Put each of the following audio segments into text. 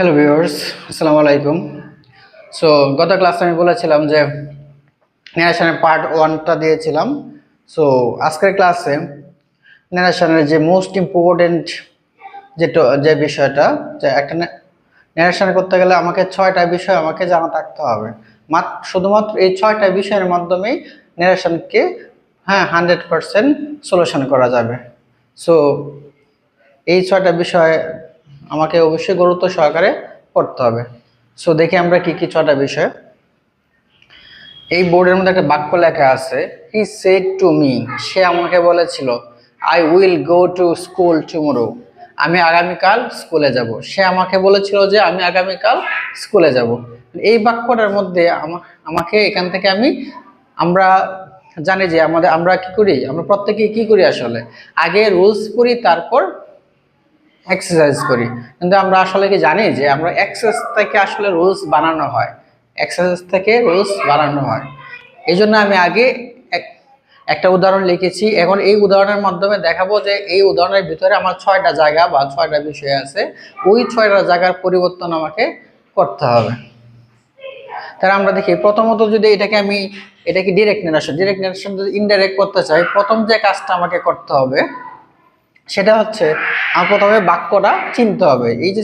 Hello viewers আসসালামু আলাইকুম so গত ক্লাসে আমি বলেছিলাম যে ন্যারেশনের পার্ট ওয়ানটা দিয়েছিলাম। সো আজকের ক্লাসে ন্যারেশনের যে মোস্ট ইম্পর্টেন্ট যে যে বিষয়টা, যে একটা ন্যারেশন করতে গেলে আমাকে ছয়টা বিষয় আমাকে জানা থাকতে হবে। মাত্র শুধুমাত্র এই ছয়টা বিষয়ের মাধ্যমেই ন্যারেশনকে হ্যাঁ হান্ড্রেড পারসেন্ট সলিউশন করা যাবে। সো এই ছয়টা বিষয় আমাকে অবশ্যই গুরুত্ব সহকারে পড়তে হবে। সো দেখি আমরা কি কি ছটা বিষয়। এই বোর্ডের মধ্যে একটা বাক্য লেখা আছে হি সেড টু মি সে আমাকে বলেছিল I will go to school tomorrow আমি আগামীকাল স্কুলে যাব। সে আমাকে বলেছিল যে, আমি আগামীকাল স্কুলে যাব। এই বাক্যটার মধ্যে আমা- আমাকে এখান থেকে আমি, আমরা জানি যে আমাদের, আমরা কি করি? আমরা প্রত্যেকে কি করি আসলে? আগে রুলস পড়ি, তারপর এক্সারসাইজ করি। কিন্তু আমরা আসলে কি জানি যে আমরা এক্সারসাইজ থেকে আসলে রুলস বানানো হয়। এক্সারসাইজ থেকে রুলস বানানো হয়। এই জন্য আমি আগে এক- একটা উদাহরণ লিখেছি। এখন এই উদাহরণের মাধ্যমে দেখাবো যে এই উদাহরণের ভিতরে আমার ছয়টা জায়গা বা ছয়টা বিষয় আছে। ওই ছয়টা জায়গার পরিবর্তন আমাকে করতে হবে। তাহলে আমরা দেখি, প্রথমত যদি এটাকে আমি এটাকে ডিরেক্ট নেশন ডিরেক্ট নেশন যদি ইনডাইরেক্ট করতে চাই, প্রথম যে কাজটা আমাকে করতে হবে সেটা হচ্ছে আমার প্রথমে বাক্যটা চিনতে হবে। এই যে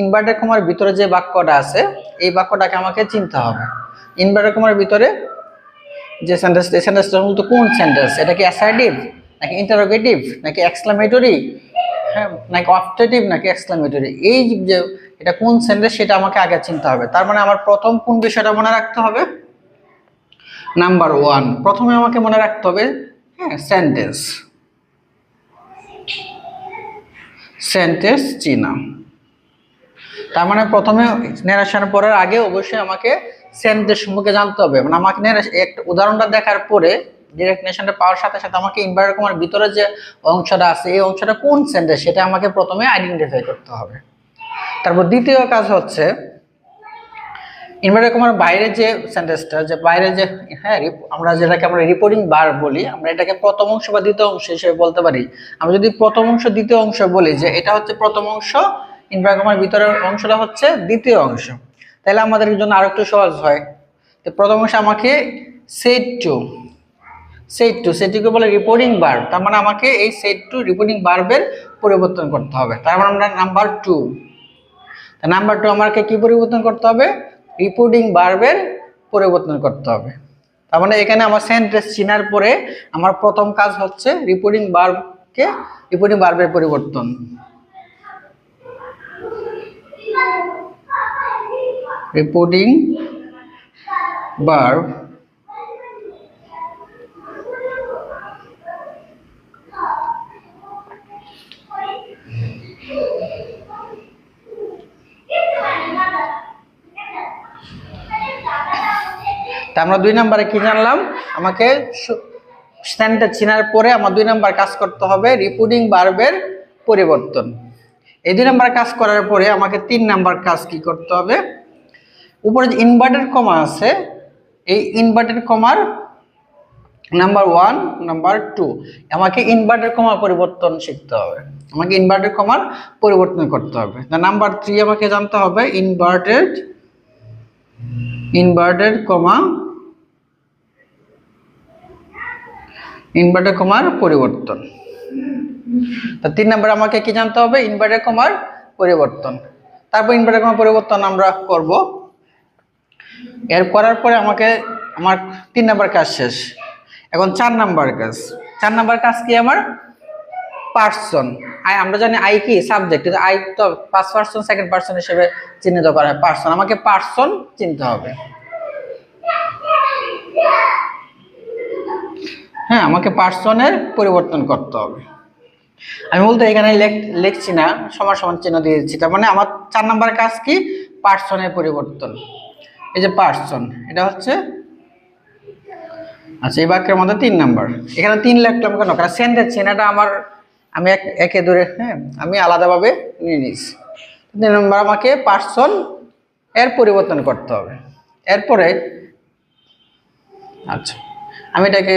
ইনভার্টার কমার ভিতরে যে বাক্যটা আছে, এই বাক্যটাকে আমাকে চিনতে হবে। ইনভার্টার কমার ভিতরে যে সেন্টেন্স এই সেন্টেন্সটা মূলত কোন সেন্টেন্স এটা কি অ্যাসার্টিভ নাকি ইন্টারোগেটিভ নাকি এক্সক্লামেটরি হ্যাঁ নাকি অপটেটিভ নাকি এক্সক্লামেটরি এই যে এটা কোন সেন্টেন্স সেটা আমাকে আগে চিনতে হবে। তার মানে আমার প্রথম কোন বিষয়টা মনে রাখতে হবে? নাম্বার ওয়ান প্রথমে আমাকে মনে রাখতে হবে হ্যাঁ সেন্টেন্স সেন্টেন্স চিনা। তার মানে প্রথমে নেরাশন পড়ার আগে অবশ্যই আমাকে সেন্টেন্স সম্পর্কে জানতে হবে। মানে আমাকে একটা উদাহরণটা দেখার পরে ডিরেক্ট নেশনটা পাওয়ার সাথে সাথে আমাকে ইনভার্টার কমার ভিতরে যে অংশটা আছে, এই অংশটা কোন সেন্টেন্স সেটা আমাকে প্রথমে আইডেন্টিফাই করতে হবে। তারপর দ্বিতীয় কাজ হচ্ছে ইনভার্টার কমার বাইরে যে সেন্টেন্সটা যে বাইরে যে হ্যাঁ আমরা যেটাকে আমরা রিপোর্টিং বার বলি, আমরা এটাকে প্রথম অংশ বা দ্বিতীয় অংশ হিসেবে বলতে পারি। আমরা যদি প্রথম অংশ, দ্বিতীয় অংশ বলি যে এটা হচ্ছে প্রথম অংশ ইনভার্টার কমার ভিতরের অংশটা হচ্ছে দ্বিতীয় অংশ। তাহলে আমাদের জন্য আরও একটু সহজ হয়। তো প্রথম অংশ আমাকে সেট টু সেট টু সেটিকে বলে রিপোর্টিং বার তার মানে আমাকে এই সেট টু রিপোর্টিং বার্বের পরিবর্তন করতে হবে। তার মানে আমরা নাম্বার টু নাম্বার টু আমাকে কি পরিবর্তন করতে হবে? রিপোর্টিং বার্বের পরিবর্তন করতে হবে। তার মানে এখানে আমার সেন্টেন্স চিনার পরে আমার প্রথম কাজ হচ্ছে রিপোর্টিং বার্বকে রিপোর্টিং বার্বের পরিবর্তন। রিপোর্টিং বার্ব তা আমরা দুই নম্বরে কি জানলাম? আমাকে স্ট্যান্ডটা চেনার পরে আমার দুই নাম্বার কাজ করতে হবে রিপোর্টিং বার্বের পরিবর্তন। এই দুই নাম্বার কাজ করার পরে আমাকে তিন নাম্বার কাজ কি করতে হবে? উপরে যে ইনভার্টেড কমা আছে, এই ইনভার্টেড কমার নাম্বার ওয়ান নাম্বার টু আমাকে ইনভার্টেড কমা পরিবর্তন শিখতে হবে। আমাকে ইনভার্টেড কমার পরিবর্তন করতে হবে। নাম্বার থ্রি আমাকে জানতে হবে ইনভার্টেড ইনভার্টেড কমা, ইনভার্টার কমার পরিবর্তন। তা তিন নম্বরে আমাকে কি জানতে হবে? ইনভার্টার কমার পরিবর্তন। তারপর ইনভার্টার কমার পরিবর্তন আমরা করব। এর করার পরে আমাকে, আমার তিন নম্বর কাজ শেষ। এখন চার নাম্বার কাজ। চার নাম্বার কাজ কি আমার? পার্সন আই, আমরা জানি আই কি? সাবজেক্ট কিন্তু আই তো ফার্স্ট পার্সন সেকেন্ড পার্সন হিসেবে চিহ্নিত করা হয়। পার্সন আমাকে পার্সন চিনতে হবে। হ্যাঁ আমাকে পার্সনের পরিবর্তন করতে হবে। আমি বলতে এখানে লেখ- লিখছি না, সমান সমান চিহ্ন দিয়ে দিচ্ছি। তার মানে আমার চার নাম্বার কাজ কি? পার্সনের পরিবর্তন। এই যে পার্সন এটা হচ্ছে আচ্ছা এই বাক্যের মধ্যে তিন নাম্বার। এখানে তিন লিখলাম কেন? কারণ সেন্টেন্স চেনাটা আমার আমি এক একে দূরে হ্যাঁ আমি আলাদাভাবে নিয়ে নিয়েছি। তিন নম্বর আমাকে পার্সন এর পরিবর্তন করতে হবে। এরপরে আচ্ছা আমি এটাকে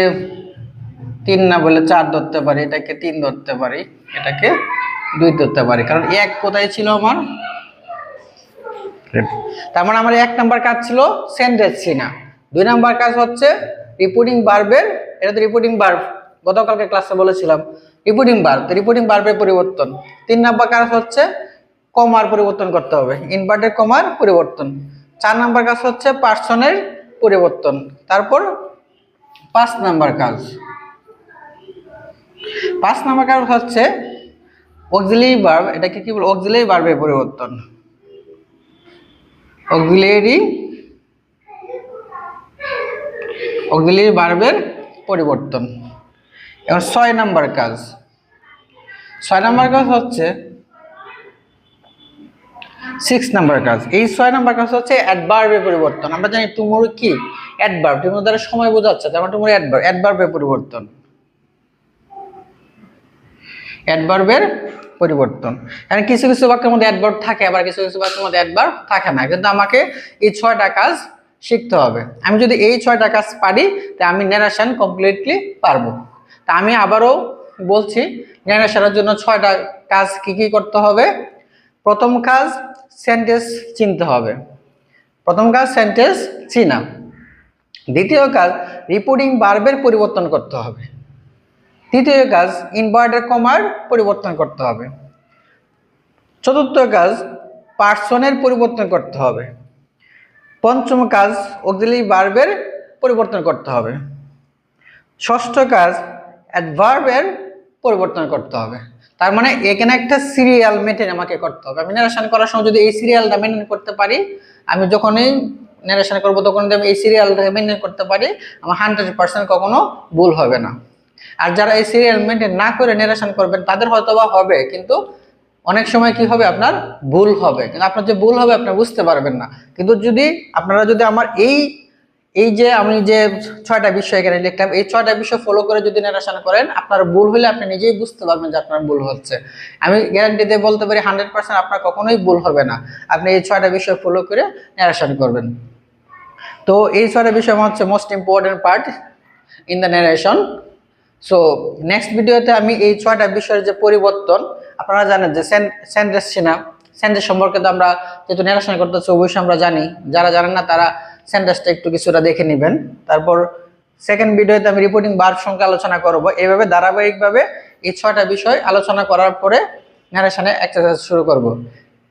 তিন না বলে চার ধরতে পারি এটাকে তিন ধরতে পারি এটাকে দুই ধরতে পারি। কারণ এক কোথায় ছিল আমার? তার মানে আমার এক নাম্বার কাজ ছিল সেন্টেন্স চিনা দুই নাম্বার কাজ হচ্ছে রিপোর্টিং বার্বের এটা তো রিপোর্টিং বার্ব গতকালকে ক্লাসে বলেছিলাম রিপোর্টিং বার্ব রিপোর্টিং বার্বের পরিবর্তন। তিন নাম্বার কাজ হচ্ছে কমার পরিবর্তন করতে হবে ইনভার্টেড কমার পরিবর্তন। চার নাম্বার কাজ হচ্ছে পার্সনের পরিবর্তন। তারপর পাঁচ নাম্বার কাজ। পাঁচ নাম্বার কাজ হচ্ছে অক্সিলারি ভার্ব এটাকে কি বল? অক্সিলারি ভার্বের পরিবর্তন। অক্সিলারি অক্সিলারি ভার্বের পরিবর্তন। এখন ছয় নাম্বার কাজ। ছয় নাম্বার কাজ হচ্ছে সিক্স নাম্বার কাজ। এই ছয় নাম্বার কাজ হচ্ছে অ্যাডভার্বের পরিবর্তন। আমরা জানি টুমোর কি? অ্যাডভার্ব টুমোর দ্বারা সময় বোঝাচ্ছে, তার মানে টুমোর অ্যাডভার্ব অ্যাডভার্বের পরিবর্তন। অ্যাডভার্বের পরিবর্তন। কারণ কিছু কিছু বাক্যের মধ্যে অ্যাডভার্ব থাকে, আবার কিছু কিছু বাক্যের মধ্যে অ্যাডভার্ব থাকে না। কিন্তু আমাকে এই ছয়টা কাজ শিখতে হবে। আমি যদি এই ছয়টা কাজ পারি তা আমি ন্যারেশন কমপ্লিটলি পারব। তা আমি আবারও বলছি ন্যারেশনের জন্য ছয়টা কাজ কি কি করতে হবে? প্রথম কাজ সেন্টেন্স চিনতে হবে। প্রথম কাজ সেন্টেন্স চিনা। দ্বিতীয় কাজ রিপোর্টিং বার্বের পরিবর্তন করতে হবে। তৃতীয় কাজ ইনভার্টার কমার পরিবর্তন করতে হবে। চতুর্থ কাজ পার্সনের পরিবর্তন করতে হবে। পঞ্চম কাজ অক্সিলারি বার্বের পরিবর্তন করতে হবে। ষষ্ঠ কাজ অ্যাডভার্বের পরিবর্তন করতে হবে। তার মানে এখানে একটা সিরিয়াল মেনটেন আমাকে করতে হবে। আমি নারেশন করার সময় যদি এই সিরিয়ালটা মেনটেন করতে পারি, আমি যখনই নারেশন করব তখন যদি আমি এই সিরিয়ালটা মেনটেন করতে পারি, আমার হান্ড্রেড পার্সেন্ট কখনো ভুল হবে না। আর যারা এই সিরিয়াল মেনটেন না করে নারেশন করবেন, তাদের হয়তো বা হবে, কিন্তু অনেক সময় কি হবে? আপনার ভুল হবে। কিন্তু আপনার যে ভুল হবে, আপনি বুঝতে পারবেন না। কিন্তু যদি আপনারা যদি আমার এই এই যে আমি যে ছয়টা বিষয় এখানে লিখলাম, এই ছয়টা বিষয় ফলো করে যদি নারেশন করেন, আপনার ভুল হলে আপনি নিজেই বুঝতে পারবেন যে আপনার ভুল হচ্ছে। আমি গ্যারান্টি দিয়ে বলতে পারি হান্ড্রেড পার্সেন্ট আপনার কখনোই ভুল হবে না। আপনি এই ছয়টা বিষয় ফলো করে নারেশন করবেন। তো এই ছয়টা বিষয় আমার হচ্ছে most important part in the narration so next ভিডিওতে আমি এই ছয়টা বিষয়ের যে পরিবর্তন, আপনারা জানেন যে সেন্টেন্স চিনা সেন্টেন্স সম্পর্কে তো আমরা যেহেতু নারেশন করতেছি, অবশ্যই আমরা জানি। যারা জানেন না তারা সেন্টেন্সটা একটু কিছুটা দেখে নেবেন। তারপর সেকেন্ড ভিডিওতে আমি রিপোর্টিং বার্ব সঙ্গে আলোচনা করব। এইভাবে ধারাবাহিকভাবে এই ছয়টা বিষয় আলোচনা করার পরে নারেশনে এক্সারসাইজ শুরু করব।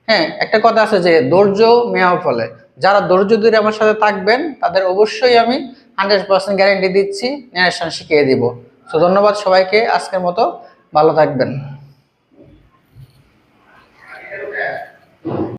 হ্যাঁ একটা কথা আছে যে ধৈর্য মেয়া ফলে যারা ধৈর্য ধরে আমার সাথে থাকবেন, তাদের অবশ্যই আমি হান্ড্রেড পার্সেন্ট গ্যারেন্টি দিচ্ছি নারেশন শিখিয়ে দিব। তো ধন্যবাদ সবাইকে, আজকের মতো ভালো থাকবেন।